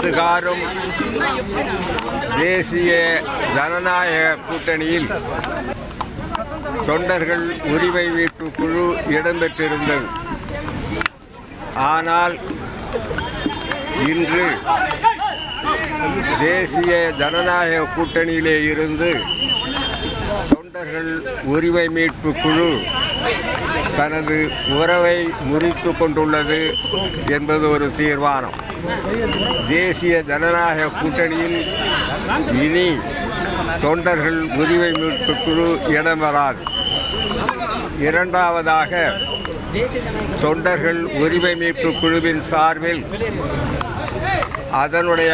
இதுகாரும் தேசிய ஜனநாயக கூட்டணியில் தொண்டர்கள் உரிமை மீட்பு குழு இடம்பெற்றிருந்தது. ஆனால் இன்று தேசிய ஜனநாயக கூட்டணியிலே இருந்து தொண்டர்கள் உரிமை மீட்பு குழு தனது உறவை முறித்து கொண்டுள்ளது என்பது ஒரு தீர்மானம். தேசிய ஜனநாயக கூட்டணியில் இனி தொண்டர்கள் உரிமை மீட்பு குழு இடம் வராது. இரண்டாவதாக தொண்டர்கள் உரிமை மீட்பு குழுவின் சார்பில் அதனுடைய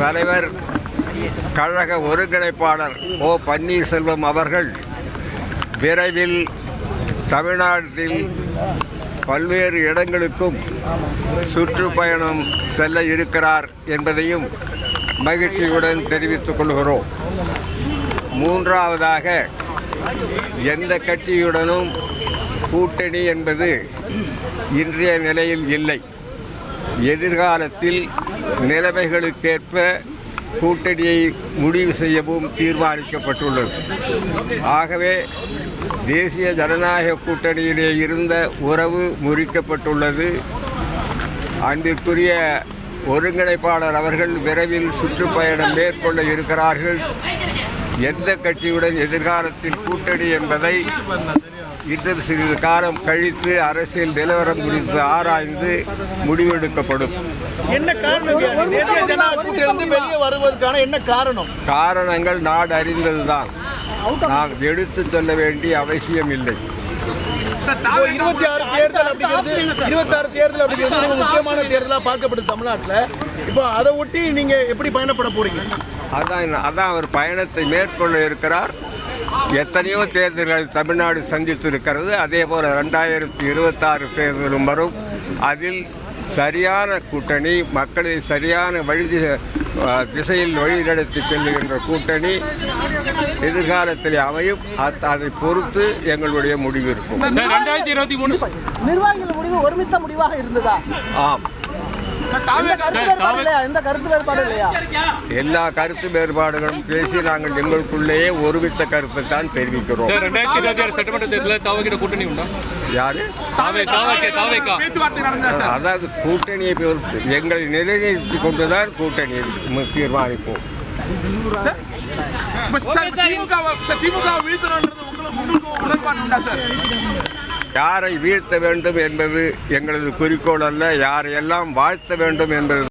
தலைவர் கழக ஒருங்கிணைப்பாளர் ஓ பன்னீர்செல்வம் அவர்கள் விரைவில் தமிழ்நாட்டில் பல்வேறு இடங்களுக்கும் சுற்றுப்பயணம் செல்ல இருக்கிறார் என்பதையும் மகிழ்ச்சியுடன் தெரிவித்துக் கொள்கிறோம். மூன்றாவதாக எந்த கட்சியுடனும் கூட்டணி என்பது இன்றைய நிலையில் இல்லை. எதிர்காலத்தில் நிலைமைகளுக்கேற்ப கூட்டணியை முடிவு செய்யவும் தீர்மானிக்கப்பட்டுள்ளது. ஆகவே தேசிய ஜனநாயக கூட்டணியிலே இருந்த உறவு முறிக்கப்பட்டுள்ளது. அன்பிற்குரிய ஒருங்கிணைப்பாளர் அவர்கள் விரைவில் சுற்றுப்பயணம் மேற்கொள்ள இருக்கிறார்கள். எந்த கட்சியுடன் எதிர்காலத்தில் கூட்டணி என்பதை இன்னும் சிறிது காலம் கழித்து அரசியல் நிலவரம் குறித்து ஆராய்ந்து முடிவெடுக்கப்படும். என்ன காரணம்? காரணங்கள் நாடு அறிந்ததுதான். நாம் எடுத்து சொல்ல வேண்டிய அவசியம் இல்லை இருபத்தி ஆறு தேர்தல் அப்படிங்கிறது இருபத்தி ஆறு தேர்தல் அப்படிங்கிறது முக்கியமான தேர்தலா பார்க்கப்படுது தமிழ்நாட்டுல. இப்போ அதை ஒட்டி நீங்க எப்படி பயணப்பட போறீங்க? அதான் அதான் அவர் பயணத்தை மேற்கொள்ள இருக்கிறார். எத்தனையோ தேர்தல்களை தமிழ்நாடு சந்தித்திருக்கிறது. அதே போல் ரெண்டாயிரத்தி இருபத்தாறு தேர்தலும் வரும். அதில் சரியான கூட்டணி மக்களை சரியான வழி திசையில் வழிநடத்தி செல்லுகின்ற கூட்டணி எதிர்காலத்தில் அமையும். அத்- பொறுத்து எங்களுடைய முடிவு இருக்கும். சார் ரெண்டாயிரத்தி இருபத்தி மூணு. நிர்வாகிகள் முடிவு ஒருமித்த முடிவாக இருந்ததா? ஆம். எல்லா கருத்து வேறுபாடுகளும் பேசி நாங்கள் எங்களுக்குள்ளேயே ஒருமித்த கருத்தை தான் தெரிவிக்கிறோம் சார் ரெண்டாயிரத்தி இருபத்தி ஆறு சட்டமன்ற தேர்தலில் தாவகிட்ட கூட்டணி உண்டா யாரு தாவே தாவக்கே தாவேக்கா அதாவது கூட்டணியை பொறுத்து எங்களை யாரை வீழ்த்த வேண்டும் என்பது எங்களது குறிக்கோள் அல்ல யாரையெல்லாம் வாழ்த்த வேண்டும் என்பது